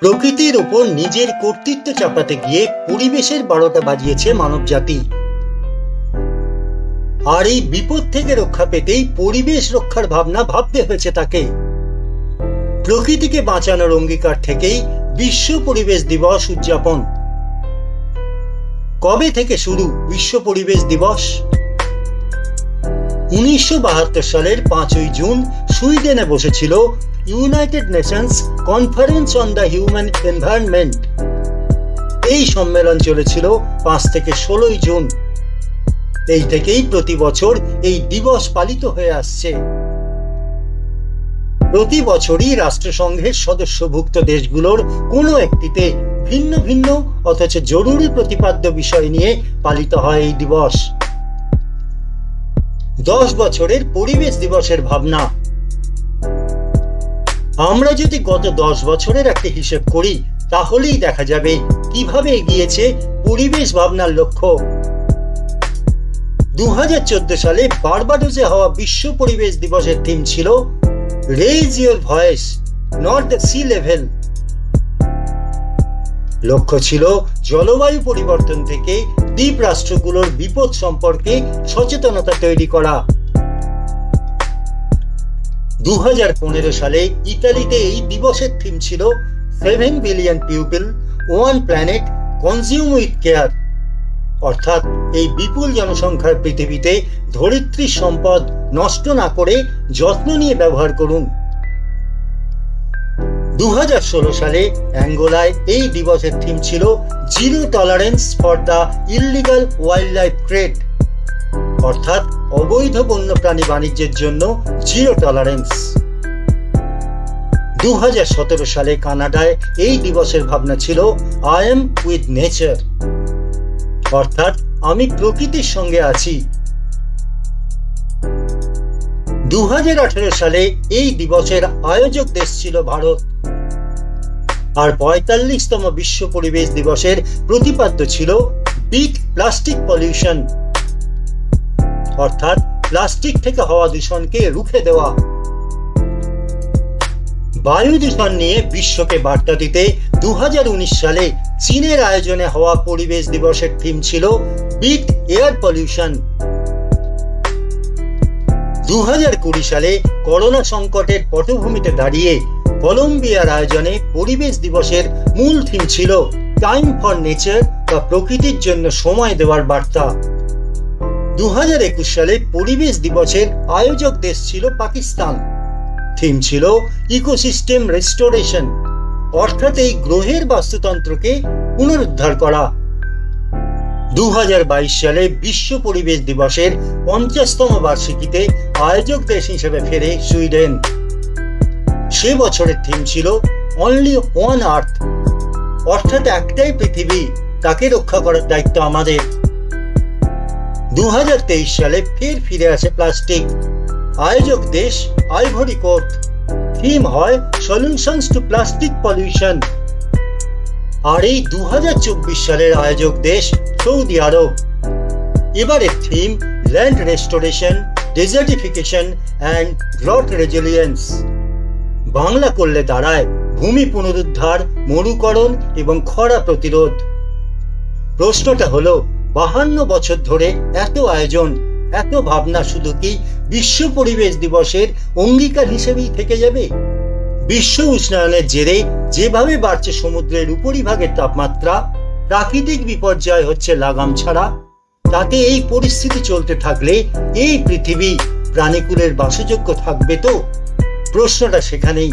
প্রকৃতির ওপর নিজের কর্তৃত্ব চাপাতে গিয়ে পরিবেশের বারোটা বাজিয়েছে মানবজাতি। আর এই বিপদ থেকে রক্ষা পেতেই পরিবেশ রক্ষার ভাবনা ভাবতে হয়েছে তাকে। প্রকৃতিকে বাঁচানোর অঙ্গীকার থেকেই বিশ্ব পরিবেশ দিবস উদযাপন। কবে থেকে শুরু বিশ্ব পরিবেশ দিবস? উনিশশো বাহাত্তর সালের পাঁচই জুন সুইডেনে বসেছিল United Nations conference on the human environment. এই সম্মেলন চলেছিল পাঁচ থেকে ষোলোই জুন। এই থেকেই প্রতি বছর এই দিবস পালিত হয়ে আসছে। প্রতি বছরই রাষ্ট্রসংঘের সদস্যভুক্ত দেশগুলোর কোনো একটিতে ভিন্ন ভিন্ন অথচ জরুরি প্রতিপাদ্য বিষয় নিয়ে পালিত হয় এই দিবস। দশ বছরের পরিবেশ দিবসের ভাবনা আমরা যদি গত দশ বছরের একটা হিসেব করি, তাহলেই দেখা যাবে কীভাবে এগিয়েছে পরিবেশ ভাবনার লক্ষ্য। দুহাজার চৌদ্দ সালে বারবাডোসে হওয়া বিশ্ব পরিবেশ দিবসের থিম ছিল raise your voice not the sea level লক্ষ্য ছিল জলবায়ু পরিবর্তন থেকে দ্বীপ রাষ্ট্রগুলোর বিপদ সম্পর্কে সচেতনতা তৈরি করা। দু হাজার পনেরো সালে ইতালিতে এই দিবসের থিম ছিল seven billion people, one planet, consume with care. অর্থাৎ এই বিপুল জনসংখ্যার পৃথিবীতে ধরিত্রীর সম্পদ নষ্ট না করে যত্ন নিয়ে ব্যবহার করুন। দু হাজার ষোলো সালে অ্যাঙ্গোলায় এই দিবসের থিম ছিল zero tolerance for the illegal wildlife trade অর্থাৎ অবৈধ বন্যপ্রাণী বাণিজ্যের জন্য জিরো টলারেন্স। দু হাজার সতেরো সালে কানাডায় এই দিবসের ভাবনা ছিল আই এম উইথ নেচার অর্থাৎ আমি প্রকৃতির সঙ্গে আছি। দু হাজার আঠেরো সালে এই দিবসের আয়োজক দেশ ছিল ভারত। আর পঁয়তাল্লিশতম বিশ্ব পরিবেশ দিবসের প্রতিপাদ্য ছিল বিট প্লাস্টিক পলিউশন অর্থাৎ প্লাস্টিক থেকে হওয়া দূষণকে রুখে দেওয়া। বায়ু দূষণ নিয়ে বিশ্বকে বার্তা দিতে দু সালে চীনের আয়োজনে হওয়া পরিবেশ দিবসের থিম ছিল বিট এয়ার পলিউশন। দু কুড়ি সালে করোনা সংকটের পটভূমিতে দাঁড়িয়ে কলম্বিয়ার আয়োজনে পরিবেশ দিবসের মূল থিম ছিল টাইম ফর নেচার বা প্রকৃতির জন্য সময় দেওয়ার বার্তা। দু একুশ সালে পরিবেশ দিবসের আয়োজক দেশ ছিল পাকিস্তান। থিম ছিল ইকোসিস্টেম রেস্টোরেশন, অর্থাৎ এই গ্রহের বাস্তুতন্ত্রকে পুনরুদ্ধার করা। দু হাজার বাইশ সালে বিশ্ব পরিবেশ দিবসের পঞ্চাশতম বার্ষিকীতে আয়োজক দেশ হিসেবে ফেরে সুইডেন। সে বছরের থিম ছিল অনলি ওয়ান আর্থ, অর্থাৎ একটাই পৃথিবী, তাকে রক্ষা করার দায়িত্ব আমাদের। দু হাজার তেইশ সালে ফের ফিরে আসে প্লাস্টিক। আয়োজক দেশ আইভরি কোস্ট থিম হয় সলিউশনস টু প্লাস্টিক পলিউশন। আর এই দুহাজার চব্বিশ সালের আয়োজক দেশ সৌদি আরব। এবারের theme land restoration, desertification and drought resilience. Bangla করলে দাঁড়ায় ভূমি পুনরুদ্ধার, মরুকরণ এবং খরা প্রতিরোধ। প্রশ্নটা হলো বাহান্ন বছর ধরে এত আয়োজন, এত ভাবনা শুধু কি বিশ্ব পরিবেশ দিবসের অঙ্গীকার হিসেবেই থেকে যাবে? বিশ্ব উষ্ণায়নের জেরে যেভাবে বাড়ছে সমুদ্রের উপরিভাগের তাপমাত্রা, প্রাকৃতিক বিপর্যয় হচ্ছে লাগাম ছাড়া। তাতে এই পরিস্থিতি চলতে থাকলে এই পৃথিবী প্রাণীকুলের বাসযোগ্য থাকবে তো? প্রশ্নটা সেখানেই।